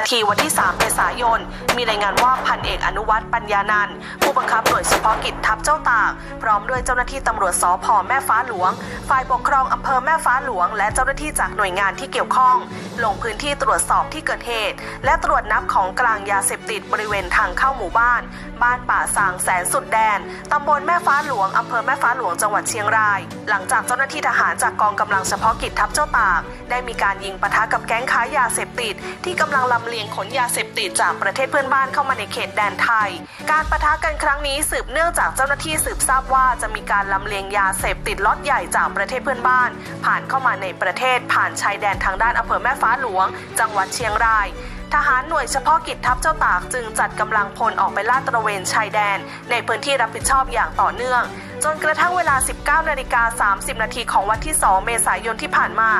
ทีวันที่ 3 เมษายน มีรายงานว่าพันเอกอนุวัฒน์ปัญญานันท์ผู้บังคับหน่วยเฉพาะกิจทัพเจ้าตาก พร้อมด้วยเจ้าหน้าที่ตำรวจสพแม่ฟ้าหลวง ฝ่ายปกครองอำเภอแม่ฟ้าหลวง และเจ้าหน้าที่จากหน่วยงานที่เกี่ยวข้อง ลงพื้นที่ตรวจสอบที่เกิดเหตุ และตรวจนับของกลางยาเสพติดบริเวณทางเข้าหมู่บ้าน บ้านป่าสางแสนสุดแดนตำบลแม่ฟ้าหลวงอำเภอแม่ฟ้าหลวงจังหวัดเชียงราย หลังจากเจ้าหน้าที่ทหารจากกองกำลังเฉพาะกิจทัพเจ้าตาก ได้มีการยิงปะทะกับแก๊งค้ายาเสพติดที่กำลังลำเลียงขนยาเสพติดจากประเทศเพื่อนบ้านเข้ามาในเขตแดนไทย การปะทะกันครั้งนี้สืบเนื่องจากเจ้าหน้าที่สืบทราบว่าจะมีการลำเลียงยาเสพติดล็อตใหญ่จากประเทศเพื่อนบ้าน ผ่านเข้ามาในประเทศผ่านชายแดนทางด้านอำเภอแม่ฟ้าหลวง จังหวัดเชียงราย ทหารหน่วยเฉพาะกิจทัพเจ้าตากจึงจัดกำลังพลออกไปลาดตระเวนชายแดน ในพื้นที่รับผิดชอบอย่างต่อเนื่อง จนกระทั่งเวลา 19นาฬิกา30 นาทีของวันที่ 2 เมษายนที่ผ่านมา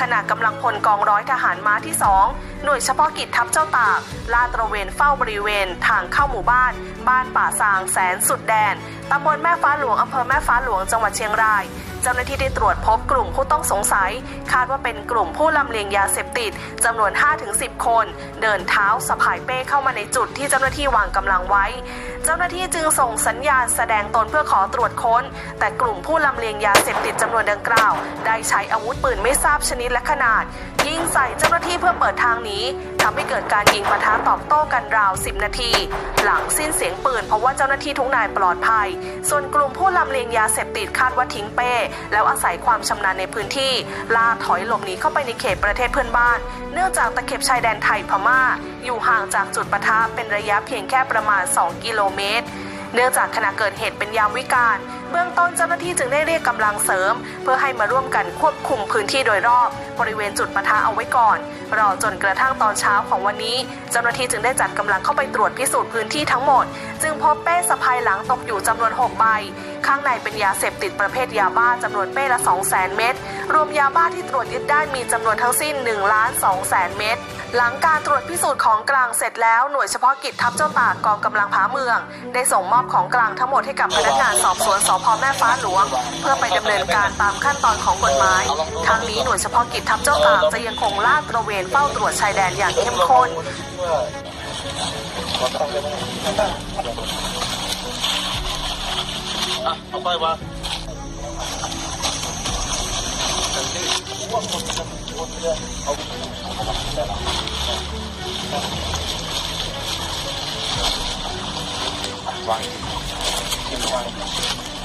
ขณะกำลังพลกองร้อยทหารม้าที่ 2 หน่วยเฉพาะกิจทัพเจ้าตากลาดตระเวนเฝ้าบริเวณ ทางเข้าหมู่บ้าน บ้านป่าซางแสนสุดแดนตำบลแม่ฟ้าหลวงอำเภอแม่ฟ้าหลวงจังหวัดเชียงราย เจ้าหน้าที่ได้ตรวจพบกลุ่มผู้ต้องสงสัย คาดว่าเป็นกลุ่มผู้ลำเลียงยาเสพติดจำนวน 5-10 คน เดินเท้าสะพายเป้เข้ามาในจุดที่เจ้าหน้าที่วางกำลังไว้ เจ้าหน้าที่จึงส่งสัญญาณแสดงตนเพื่อขอตรวจค้น แต่กลุ่มผู้ลำเลียงยาเสพติดจำนวนดังกล่าว ได้ใช้อาวุธปืนไม่ทราบชนิดและขนาด ยิงใส่เจ้าหน้าที่เพื่อเปิดทางหนีทำให้เกิดการยิงปะทะตอบโต้กันราว 10 นาที หลังสิ้นเสียงปืนเพราะว่าเจ้าหน้าที่ทุกนายปลอดภัย ส่วนกลุ่มผู้ลำเลียงยาเสพติดคาดว่าทิ้งเป้แล้วอาศัยความชำนาญในพื้นที่ล่าถอยหลบหนีเข้าไปในเขตประเทศเพื่อนบ้าน เนื่องจากตะเข็บชายแดนไทยพม่า อยู่ห่างจากจุดปะทะเป็นระยะเพียงแค่ประมาณ 2 กิโลเมตร เนื่องจากขณะเกิดเหตุเป็นยามวิกาล เบื้องต้นเจ้าหน้าที่จึงได้เรียกกำลังเสริม เพื่อให้มาร่วมกันควบคุมพื้นที่โดยรอบบริเวณจุดปะทะเอาไว้ก่อน รอจนกระทั่งตอนเช้าของวันนี้ เจ้าหน้าที่จึงได้จัดกำลังเข้าไปตรวจพิสูจน์พื้นที่ทั้งหมด จึงพบเป้สะพายหลังตกอยู่จำนวน 6 ใบ ข้างในเป็นยาเสพติดประเภทยาบ้าจำนวนเป้ละ 2 0 0 0 0 0 เม็ดรวมยาบ้าที่ตรวจยึดได้มีจำนวนทั้งสิ้น1ล้าน2แสนเม็ดหลังการตรวจพิสูจน์ของกลางเสร็จแล้วหน่วยเฉพาะกิจทัพเจ้าตากกองกำลังผาเมือง ได้ส่งมอบของกลางทั้งหมดให้กับพนักงานสอบสวนสพพแม่ฟ้าหลวง เพื่อไปดำเนินการตามขั้นตอนของกฎหมายทั้งนี้หน่วยเฉพาะกิจทัพเจ้าตากจะยังคงลาดตระเวนเฝ้าตรวจชายแดนอย่างเข้มข้นเอาไปวะวางวาง